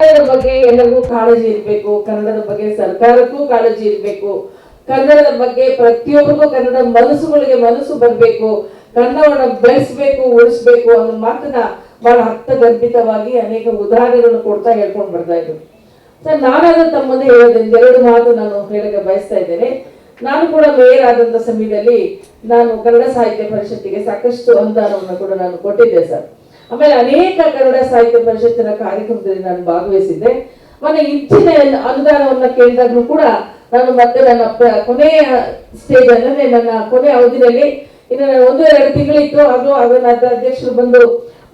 ಕನ್ನಡದ ಬಗ್ಗೆ ಎಲ್ಲರಿಗೂ ಕಾಳಜಿ ಇರಬೇಕು, ಕನ್ನಡದ ಬಗ್ಗೆ ಸರ್ಕಾರಕ್ಕೂ ಕಾಳಜಿ ಇರಬೇಕು. ಕನ್ನಡದ ಬಗ್ಗೆ ಪ್ರತಿಯೊಬ್ಬರಿಗೂ ಕನ್ನಡ ಮನಸ್ಸುಗಳಿಗೆ ಮನಸ್ಸು ಬರಬೇಕು, ಕನ್ನಡವನ್ನು ಬೆಳೆಸಬೇಕು, ಉಳಿಸ್ಬೇಕು ಅನ್ನೋ ಮಾತನ್ನ ಬಹಳ ಅರ್ಥಗರ್ಭಿತವಾಗಿ ಅನೇಕ ಉದಾಹರಣೆಗಳನ್ನು ಕೊಡ್ತಾ ಹೇಳ್ಕೊಂಡು ಬರ್ತಾ ಇದ್ರು. ಸರ್, ನಾನಾದ್ರೂ ತಮ್ಮ ಹೇಳೋದ್ರಿಂದ ಎರಡು ಮಾತು ನಾನು ಹೇಳಕ್ಕೆ ಬಯಸ್ತಾ ಇದ್ದೇನೆ. ನಾನು ಕೂಡ ಮೇಯರ್ ಆದಂತ ಸಮಯದಲ್ಲಿ ನಾನು ಕನ್ನಡ ಸಾಹಿತ್ಯ ಪರಿಷತ್ತಿಗೆ ಸಾಕಷ್ಟು ಅನುದಾನವನ್ನು ಕೂಡ ನಾನು ಕೊಟ್ಟಿದ್ದೆ ಸರ್. ಆಮೇಲೆ ಅನೇಕ ಕನ್ನಡ ಸಾಹಿತ್ಯ ಪರಿಷತ್ತಿನ ಕಾರ್ಯಕ್ರಮದಲ್ಲಿ ನಾನು ಭಾಗವಹಿಸಿದ್ದೆ. ಮೊನ್ನೆ ಹೆಚ್ಚಿನ ಅನುದಾನವನ್ನು ಕೇಳಿದಾಗ್ಲೂ ಕೂಡ ನಾನು ಮತ್ತೆ ನನ್ನ ಕೊನೆಯ ಸ್ಟೇಜ್ ಅಂದ್ರೆ ನನ್ನ ಕೊನೆಯ ಅವಧಿಯಲ್ಲಿ ಇನ್ನು ನಾನು ಒಂದು ಎರಡು ತಿಂಗಳಿತ್ತು. ಅದು ಅದನ್ನ ಅದ ಅಧ್ಯಕ್ಷರು ಬಂದು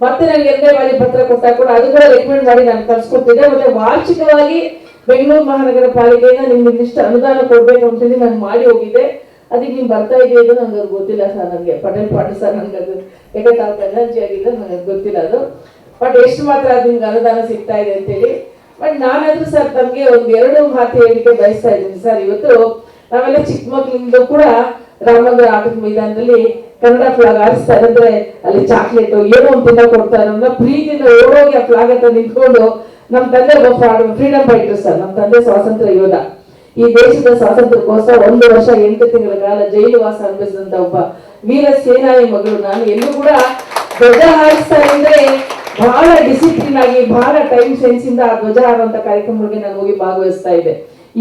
ಮತ್ತೆ ನನಗೆ ಎರಡನೇ ಬಾರಿ ಪತ್ರ ಕೊಟ್ಟಾಗ ಕೂಡ ಅದು ಕೂಡ ರೆಕಮೆಂಡ್ ಮಾಡಿ ನಾನು ತರ್ಸ್ಕೊತಿದ್ದೆ ಮತ್ತೆ ವಾರ್ಷಿಕವಾಗಿ ಬೆಂಗಳೂರು ಮಹಾನಗರ ಪಾಲಿಕೆಯಿಂದ ನಿಮ್ಗೆ ಇಷ್ಟ ಅನುದಾನ ಕೊಡ್ಬೇಕು ಅಂತ ಹೇಳಿ ನಾನು ಮಾಡಿ ಹೋಗಿದ್ದೆ. ಅದಕ್ಕೆ ನೀವು ಬರ್ತಾ ಇದೆಯಾ ಇದು ನನಗೆ ಗೊತ್ತಿಲ್ಲ ಸರ್ ನನಗೆ ಪಟೇಲ್ ಪಾಟೀಲ್ ಸರ್ ನನಗೆ ಅದು ಯಾಕೆ ತಾವು ಎನರ್ಜಿ ಆಗಿಲ್ಲ ನನಗೆ ಗೊತ್ತಿಲ್ಲ ಅದು. ಬಟ್ ಎಷ್ಟು ಮಾತ್ರ ಅದು ನಿಮ್ಗೆ ಅನುದಾನ ಸಿಗ್ತಾ ಇದೆ ಅಂತೇಳಿ. ಬಟ್ ನಾನಾದ್ರೂ ಸರ್ ತಮಗೆ ಒಂದು ಎರಡು ಮಾತು ಹೇಳಿಕೆ ಬಯಸ್ತಾ ಇದ್ದೀನಿ ಸರ್ ಇವತ್ತು ನಾವೆಲ್ಲ ಚಿಕ್ಕ ಮಕ್ಕಳಿಂದ ಕೂಡ ರಾಮನಗರ ಆಟದ ಮೈದಾನದಲ್ಲಿ ಕನ್ನಡ ಫ್ಲಾಗ್ ಆರಿಸ್ತಾ ಇದ್ರೆ ಅಲ್ಲಿ ಚಾಕ್ಲೇಟ್ ಏನೋ ಒಂದು ತಿನ್ನ ಕೊಡ್ತಾರೆ ಅನ್ನೋ ಪ್ರೀತಿಯಿಂದ ಓಡೋಗಿ ಆ ಫ್ಲಾಗ್ ಹತ್ರ ನಿಂತ್ಕೊಂಡು ನಮ್ಮ ತಂದೆ ಫ್ರೀಡಮ್ ಫೈಟರ್ ಸರ್ ನಮ್ಮ ತಂದೆ ಸ್ವಾತಂತ್ರ್ಯ ಯೋಧ. ಈ ದೇಶದ ಸ್ವಾತಂತ್ರ್ಯಕ್ಕೋಸ್ಕರ ಒಂದು ವರ್ಷ, ಎಂಟು ತಿಂಗಳ ಕಾಲ ಜೈಲು ವಾಸ ಅನುಭವಿಸಿದಂತ ಒಬ್ಬ ವೀರ ಸೇನಾಯಿ ಮಗಳು. ನಾನು ಎಲ್ಲೂ ಕೂಡ ಧ್ವಜ ಹಾರಿಸ್ತಾ ಇದ್ರೆ ಬಹಳ ಡಿಸಿಪ್ಲಿನ್ ಆಗಿ, ಬಹಳ ಟೈಮ್ ಸೆನ್ಸ್ ಇಂದ ಆ ಧ್ವಜ ಹಾರುವಂತ ಕಾರ್ಯಕ್ರಮಗಳಿಗೆ ನಾನು ಹೋಗಿ ಭಾಗವಹಿಸ್ತಾ ಇದ್ದೆ.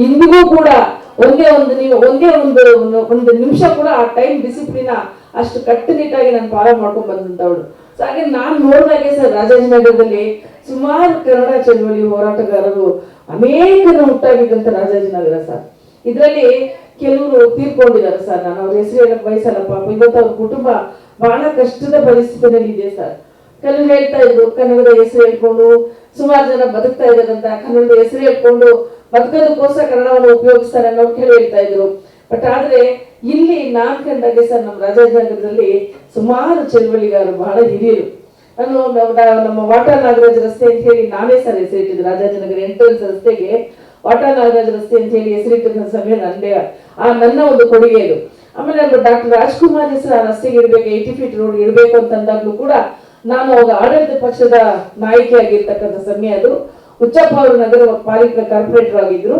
ಇಂದಿಗೂ ಕೂಡ ಒಂದೇ ಒಂದು ನೀವು, ಒಂದೇ ಒಂದು ಒಂದು ನಿಮಿಷ ಕೂಡ ಆ ಟೈಮ್ ಡಿಸಿಪ್ಲಿನ್ ಅಷ್ಟು ಕಟ್ಟುನಿಟ್ಟಾಗಿ ನಾನು ಫಾಲೋ ಮಾಡ್ಕೊಂಡು ಬಂದಂತವಳು ಸೊ ಹಾಗೆ ನಾನು ನೋಡಿದಾಗೆ ಸರ್ ರಾಜಾಜಿನಗರದಲ್ಲಿ ಸುಮಾರು ಕನ್ನಡ ಚಳವಳಿ ಹೋರಾಟಗಾರರು ಅನೇಕರು ಹುಟ್ಟಾಗಿದ್ದಂತ ರಾಜಾಜಿನಗರ ಸರ್. ಇದರಲ್ಲಿ ಕೆಲವರು ತೀರ್ಕೊಂಡಿದ್ದಾರೆ ಸರ್. ನಾನು ಅವ್ರ ಹೆಸರು ಹೇಳಕ್ ಬಯಸಲ್ಲ, ಪಾಪ. ಇವತ್ತು ಅವ್ರ ಕುಟುಂಬ ಬಹಳ ಕಷ್ಟದ ಪರಿಸ್ಥಿತಿಯಲ್ಲಿ ಇದೆ ಸರ್. ಕೆಲವರು ಹೇಳ್ತಾ ಇದ್ರು, ಕನ್ನಡದ ಹೆಸರು ಹೇಳ್ಕೊಂಡು ಸುಮಾರು ಜನ ಬದುಕ್ತಾ ಇದ್ದಾರಂತ. ಕನ್ನಡದ ಹೆಸರು ಹೇಳ್ಕೊಂಡು ಬದುಕೋದಕ್ಕೋಸ್ಕರ ಕನ್ನಡವನ್ನು ಉಪಯೋಗಿಸ್ತಾರೆ ಅನ್ನೋ ಕೆಲವು ಹೇಳ್ತಾ ಇದ್ರು. ಬಟ್ ಆದ್ರೆ ಇಲ್ಲಿ ನಾನ್ ಕಂಡಾಗೆ ಸರ್ ನಮ್ಮ ರಾಜಾಜನಗರದಲ್ಲಿ ಸುಮಾರು ಚಳವಳಿಗಾರರು ಬಹಳ ಹಿರಿಯರು. ನಾನು ನಮ್ಮ ವಾಟಾ ನಾಗರಾಜ್ ರಸ್ತೆ ಅಂತ ಹೇಳಿ ನಾನೇ ಸರ್ ಹೆಸರಿಟ್ಟಿದ್ದು. ರಾಜಾಜನಗರ ಎಂಟ್ರೆನ್ಸ್ ರಸ್ತೆಗೆ ವಾಟಾ ನಾಗರಾಜ್ ರಸ್ತೆ ಅಂತ ಹೇಳಿ ಹೆಸರಿಟ್ಟಿದ್ದ ಸಮಯ ನಂದೇ. ಆ ನನ್ನ ಒಂದು ಕೊಡುಗೆ ಇದು ಆಮೇಲೆ ಡಾಕ್ಟರ್ ರಾಜ್ಕುಮಾರ್ ಹೆಸರು ಆ ರಸ್ತೆಗೆ ಇಡಬೇಕು ಏಯ್ಟಿ ಫೀಟ್ ರೋಡ್ ಇಡಬೇಕು ಅಂತಂದಾಗ್ಲೂ ಕೂಡ ನಾನು ಅವಾಗ ಆಡಳಿತ ಪಕ್ಷದ ನಾಯಕಿಯಾಗಿರ್ತಕ್ಕಂಥ ಸಮಯ ಅದು. ಹುಚ್ಚಪ್ಪ ಅವರು ನಗರ ಪಾಲಿಕೆ ಕಾರ್ಪೊರೇಟರ್ ಆಗಿದ್ರು.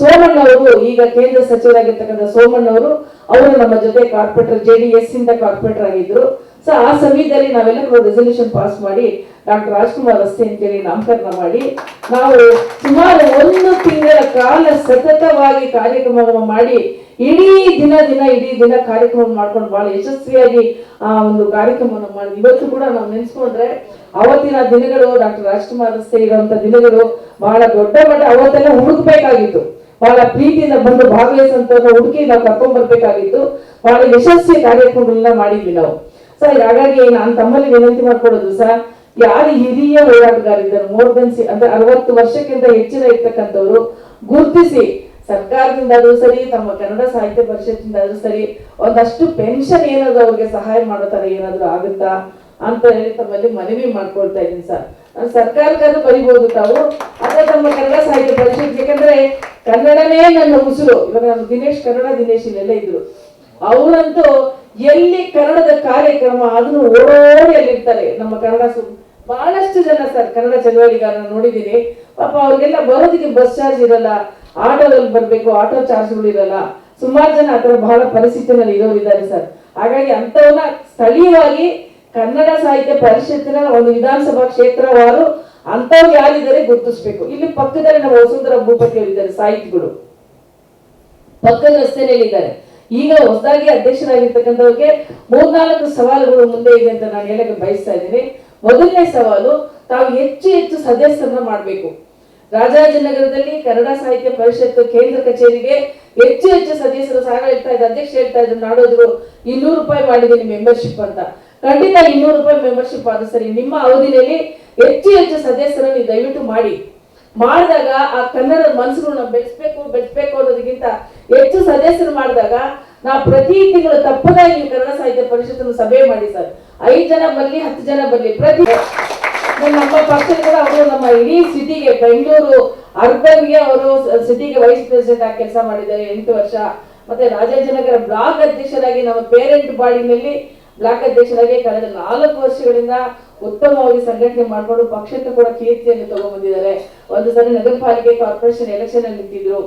ಸೋಮಣ್ಣ ಅವರು ಈಗ ಕೇಂದ್ರ ಸಚಿವರಾಗಿರ್ತಕ್ಕಂಥ ಸೋಮಣ್ಣ ಅವರು ಅವರು ನಮ್ಮ ಜೊತೆ ಕಾರ್ಪೊರೇಟರ್ ಜೆ ಡಿ ಎಸ್ ಇಂದ ಕಾರ್ಪೊರೇಟರ್ ಆಗಿದ್ರು. ಸೊ ಆ ಸಮಯದಲ್ಲಿ ನಾವೆಲ್ಲರೂ ರೆಸಲ್ಯೂಷನ್ ಪಾಸ್ ಮಾಡಿ ಡಾಕ್ಟರ್ ರಾಜ್ಕುಮಾರ್ ರಸ್ತೆ ಅಂತೇಳಿ ನಾಮಕರಣ ಮಾಡಿ, ನಾವು ಸುಮಾರು ಒಂದು ತಿಂಗಳ ಕಾಲ ಸತತವಾಗಿ ಕಾರ್ಯಕ್ರಮವನ್ನು ಮಾಡಿ, ಇಡೀ ದಿನ ದಿನ, ಇಡೀ ದಿನ ಕಾರ್ಯಕ್ರಮ ಮಾಡ್ಕೊಂಡು ಬಹಳ ಯಶಸ್ವಿಯಾಗಿ ಆ ಒಂದು ಕಾರ್ಯಕ್ರಮವನ್ನು ಮಾಡಿ. ಇವತ್ತು ಕೂಡ ನಾವು ನೆನೆಸ್ಕೊಂಡ್ರೆ ಅವತ್ತಿನ ದಿನಗಳು ಡಾಕ್ಟರ್ ರಾಜ್ಕುಮಾರ್ ಇರುವಂತ ದಿನಗಳು ಬಹಳ ದೊಡ್ಡ ಮಟ್ಟ ಅವತ್ತೆಲ್ಲ ಹುಡುಕ್ಬೇಕಾಗಿತ್ತು. ಬಹಳ ಪ್ರೀತಿಯಿಂದ ಬಂದು ಭಾಗವಹಿಸುವಂತ ಹುಡುಕಿ ನಾವು ಕರ್ಕೊಂಡ್ ಬರ್ಬೇಕಾಗಿತ್ತು ಬಹಳ ಯಶಸ್ವಿ ಕಾರ್ಯಕ್ರಮಗಳನ್ನ ಮಾಡಿದ್ವಿ ನಾವು. ಸರ್ ಹಾಗಾಗಿ ನಾನು ತಮ್ಮಲ್ಲಿ ವಿನಂತಿ ಮಾಡ್ಕೊಡೋದು ಸರ್ ಯಾರು ಹಿರಿಯ ಹೋರಾಟಗಾರಿದ್ದಾರೆ ಮೋರ್ ದೆನ್ ಅಂದ್ರೆ ಅರವತ್ತು ವರ್ಷಕ್ಕಿಂತ ಹೆಚ್ಚಿನ ಇರ್ತಕ್ಕಂಥವ್ರು, ಗುರುತಿಸಿ, ಸರ್ಕಾರದಿಂದ ಆದ್ರೂ ಸರಿ, ತಮ್ಮ ಕನ್ನಡ ಸಾಹಿತ್ಯ ಪರಿಷತ್ತಿಂದ ಆದ್ರೂ ಸರಿ, ಒಂದಷ್ಟು ಪೆನ್ಷನ್ ಏನಾದ್ರು ಅವ್ರಿಗೆ ಸಹಾಯ ಮಾಡೋ ತರ ಏನಾದ್ರು ಆಗುತ್ತಾ? ಅಂತ ಹೇಳಿ ತಮ್ಮಲ್ಲಿ ಮನವಿ ಮಾಡ್ಕೊಳ್ತಾ ಇದ್ದೀನಿ ಸರ್. ಸರ್ಕಾರಕ್ಕಾದ್ರೂ ಬರಿಬಹುದು ತಾವು. ಅದೇ ತಮ್ಮ ಕನ್ನಡ ಸಾಹಿತ್ಯ ಪರಿಷತ್, ಯಾಕಂದ್ರೆ ಕನ್ನಡನೇ ನನ್ನ ಉಸಿರು. ಇವಾಗ ನಮ್ಮ ದಿನೇಶ್, ಕನ್ನಡ ದಿನೇಶ್ ಇಲ್ಲೆಲ್ಲ ಇದ್ರು. ಅವರಂತೂ ಎಲ್ಲಿ ಕನ್ನಡದ ಕಾರ್ಯಕ್ರಮ ಅದನ್ನು ಓಡೋಡಿ ಅಲ್ಲಿರ್ತಾರೆ. ನಮ್ಮ ಕನ್ನಡ ಬಹಳಷ್ಟು ಜನ ಸರ್ ಕನ್ನಡ ಚಳವಳಿಗಾರನ ನೋಡಿದ್ದೀನಿ ಪಾಪ ಅವ್ರಿಗೆಲ್ಲ ಬರೋದಕ್ಕೆ ಬಸ್ ಚಾರ್ಜ್ ಇರಲ್ಲ. ಆಟೋದಲ್ಲಿ ಬರ್ಬೇಕು, ಆಟೋ ಚಾರ್ಜ್ಗಳು ಇರಲ್ಲ. ಸುಮಾರು ಜನ ಆ ಥರ ಬಹಳ ಪರಿಸ್ಥಿತಿನಲ್ಲಿ ಇರೋರಿದ್ದಾರೆ ಸರ್. ಹಾಗಾಗಿ ಅಂಥವನ್ನ ಸ್ಥಳೀಯವಾಗಿ ಕನ್ನಡ ಸಾಹಿತ್ಯ ಪರಿಷತ್ತಿನ ಒಂದು ವಿಧಾನಸಭಾ ಕ್ಷೇತ್ರವಾರು ಅಂಥವ್ರು ಯಾರಿದ್ದಾರೆ ಗುರುತಿಸ್ಬೇಕು. ಇಲ್ಲಿ ಪಕ್ಕದಲ್ಲಿ ನಮ್ಮ ವಸುಂಧರ ಭೂಪತಿ ಹೇಳಿದ್ದಾರೆ ಸಾಹಿತಿಗಳು. ಪಕ್ಕದ ರಸ್ತೆಯಲ್ಲಿ ಇದ್ದಾರೆ ಈಗ ಹೊಸದಾಗಿ ಅಧ್ಯಕ್ಷರಾಗಿರ್ತಕ್ಕಂಥವ್ರಿಗೆ ಮೂರ್ನಾಲ್ಕು ಸವಾಲುಗಳು ಮುಂದೆ ಇದೆ ಅಂತ ನಾನು ಹೇಳಕ್ಕೆ ಬಯಸ್ತಾ ಇದ್ದೀನಿ. ಮೊದಲನೇ ಸವಾಲು, ತಾವು ಹೆಚ್ಚು ಹೆಚ್ಚು ಸದಸ್ಯರನ್ನ ಮಾಡಬೇಕು. ರಾಜಾಜಿನಗರದಲ್ಲಿ ಕನ್ನಡ ಸಾಹಿತ್ಯ ಪರಿಷತ್ ಕೇಂದ್ರ ಕಚೇರಿಗೆ ಹೆಚ್ಚು ಹೆಚ್ಚು ಸದಸ್ಯರು ಸಾಗ ಹೇಳ್ತಾ ಇದ್ದಾರೆ. ಅಧ್ಯಕ್ಷ ಹೇಳ್ತಾ ಇದ್ರು ನಾಡೋದ್ರು ಇನ್ನೂರು ರೂಪಾಯಿ ಮಾಡಿದ್ದೀನಿ ಮೆಂಬರ್ಶಿಪ್ ಅಂತ. ಖಂಡಿತ ಇನ್ನೂರು ರೂಪಾಯಿ ಮೆಂಬರ್ಶಿಪ್ ಆದ ಸರಿ, ನಿಮ್ಮ ಅವಧಿನಲ್ಲಿ ಹೆಚ್ಚು ಹೆಚ್ಚು ಸದಸ್ಯರನ್ನು ದಯವಿಟ್ಟು ಮಾಡಿ. ಮಾಡಿದಾಗ ಆ ಕನ್ನಡ ಮನಸ್ಸುಗಳನ್ನ ಬೆಳೆಸ್ಬೇಕು ಬೆಳೆಸ್ಬೇಕು ಅನ್ನೋದಕ್ಕಿಂತ ಹೆಚ್ಚು ಸದಸ್ಯರು ಮಾಡಿದಾಗ ನಾವು ಪ್ರತಿ ತಿಂಗಳು ತಪ್ಪದಾಗಿ ನೀವು ಕನ್ನಡ ಸಾಹಿತ್ಯ ಪರಿಷತ್ತನ್ನು ಸಭೆ ಮಾಡಿ ಸರ್. ಐದು ಜನ ಬರ್ಲಿ, ಹತ್ತು ಜನ ಬರ್ಲಿ, ಪ್ರತಿ ನಮ್ಮ ಪಕ್ಷದ ಕೂಡ ಅವರು ನಮ್ಮ ಇಡೀ ಸಿಟಿಗೆ, ಬೆಂಗಳೂರು ಅರ್ಬನ್ಗೆ ಅವರು ಸಿಟಿಗೆ ವೈಸ್ ಪ್ರೆಸಿಡೆಂಟ್ ಆಗಿ ಕೆಲಸ ಮಾಡಿದ್ದಾರೆ ಎಂಟು ವರ್ಷ. ಮತ್ತೆ ರಾಜಾಜನಗರ ಬ್ಲಾಕ್ ಅಧ್ಯಕ್ಷರಾಗಿ ನಮ್ಮ ಪೇರೆಂಟ್ ಬಾಡಿನಲ್ಲಿ ಬ್ಲಾಕ್ ಅಧ್ಯಕ್ಷರಾಗಿ ಕಳೆದ ನಾಲ್ಕು ವರ್ಷಗಳಿಂದ ಉತ್ತಮವಾಗಿ ಸಂಘಟನೆ ಮಾಡಿಕೊಂಡು ಪಕ್ಷಕ್ಕೆ ಕೂಡ ಕೀರ್ತಿಯನ್ನು ತಗೊಂಡ್ಬಂದಿದ್ದಾರೆ. ಒಂದು ಸಲ ನಗರ ಪಾಲಿಕೆ ಕಾರ್ಪೊರೇಷನ್ ಎಲೆಕ್ಷನ್ ಅಲ್ಲಿ ನಿಂತಿದ್ರು.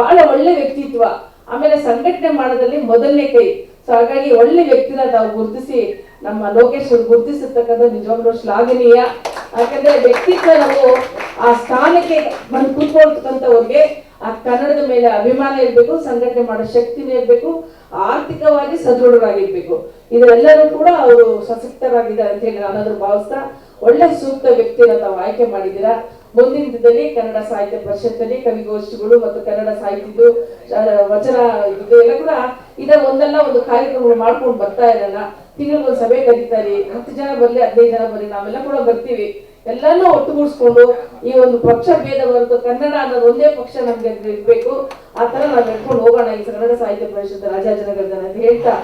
ಬಹಳ ಒಳ್ಳೆ ವ್ಯಕ್ತಿತ್ವ. ಆಮೇಲೆ ಸಂಘಟನೆ ಮಾಡೋದ್ರಲ್ಲಿ ಮೊದಲನೇ ಕೈ. ಸೊ ಹಾಗಾಗಿ ಒಳ್ಳೆ ವ್ಯಕ್ತಿನ ತಾವು ಗುರುತಿಸಿ, ನಮ್ಮ ಲೋಕೇಶ್ ಗುರುತಿಸಿರ್ತಕ್ಕಂಥ ನಿಜವಾಗ್ಲೂ ಶ್ಲಾಘನೀಯ. ಯಾಕಂದ್ರೆ ವ್ಯಕ್ತಿತ್ವ ನಾವು ಆ ಸ್ಥಾನಕ್ಕೆ ಬಂದು ಕೂತ್ಕೊಳ್ತಕ್ಕಂಥವ್ರಿಗೆ ಆ ಕನ್ನಡದ ಮೇಲೆ ಅಭಿಮಾನ ಇರಬೇಕು, ಸಂಘಟನೆ ಮಾಡೋ ಶಕ್ತಿನೇ ಇರಬೇಕು, ಆರ್ಥಿಕವಾಗಿ ಸದೃಢರಾಗಿರ್ಬೇಕು. ಇದರೆಲ್ಲರೂ ಕೂಡ ಅವರು ಸಶಕ್ತರಾಗಿದ್ದಾರೆ ಅಂತ ಹೇಳಿ ನಾನಾದ್ರೂ ಭಾವಿಸ್ತಾ ಒಳ್ಳೆ ಸೂಕ್ತ ವ್ಯಕ್ತಿನ ತಾವು ಆಯ್ಕೆ ಮಾಡಿದ್ದೀರಾ? ಮುಂದಿನ ದಿನದಲ್ಲಿ ಕನ್ನಡ ಸಾಹಿತ್ಯ ಪರಿಷತ್ತಲ್ಲಿ ಕವಿಗೋಷ್ಠಿಗಳು ಮತ್ತು ಕನ್ನಡ ಸಾಹಿತ್ಯದ್ದು ವಚನ ಇದು ಎಲ್ಲ ಕೂಡ ಇದರ ಒಂದಲ್ಲ ಒಂದು ಕಾರ್ಯಕ್ರಮಗಳು ಮಾಡ್ಕೊಂಡು ಬರ್ತಾ ಇರಲ್ಲ. ತಿಂಗಳಿಗೊಂದು ಸಭೆ ಕರೀತಾರೆ. ಹತ್ತು ಜನ ಬರ್ಲಿ, ಹದಿನೈದು ಜನ ಬರ್ಲಿ, ನಾವೆಲ್ಲ ಕೂಡ ಬರ್ತೀವಿ. ಎಲ್ಲಾನು ಒಟ್ಟುಗೂಡಿಸ್ಕೊಂಡು ಈ ಒಂದು ಪಕ್ಷ ಭೇದ ಹೊರತು ಕನ್ನಡ ಅನ್ನೋದು ಒಂದೇ ಪಕ್ಷ ನಮ್ಗೆ ಇರ್ಬೇಕು. ಆ ತರ ನಾವು ನಡ್ಕೊಂಡು ಹೋಗೋಣ ಈ ಕನ್ನಡ ಸಾಹಿತ್ಯ ಪರಿಷತ್ ರಾಜಾಜನಗರದ ಅಂತ ಹೇಳ್ತಾ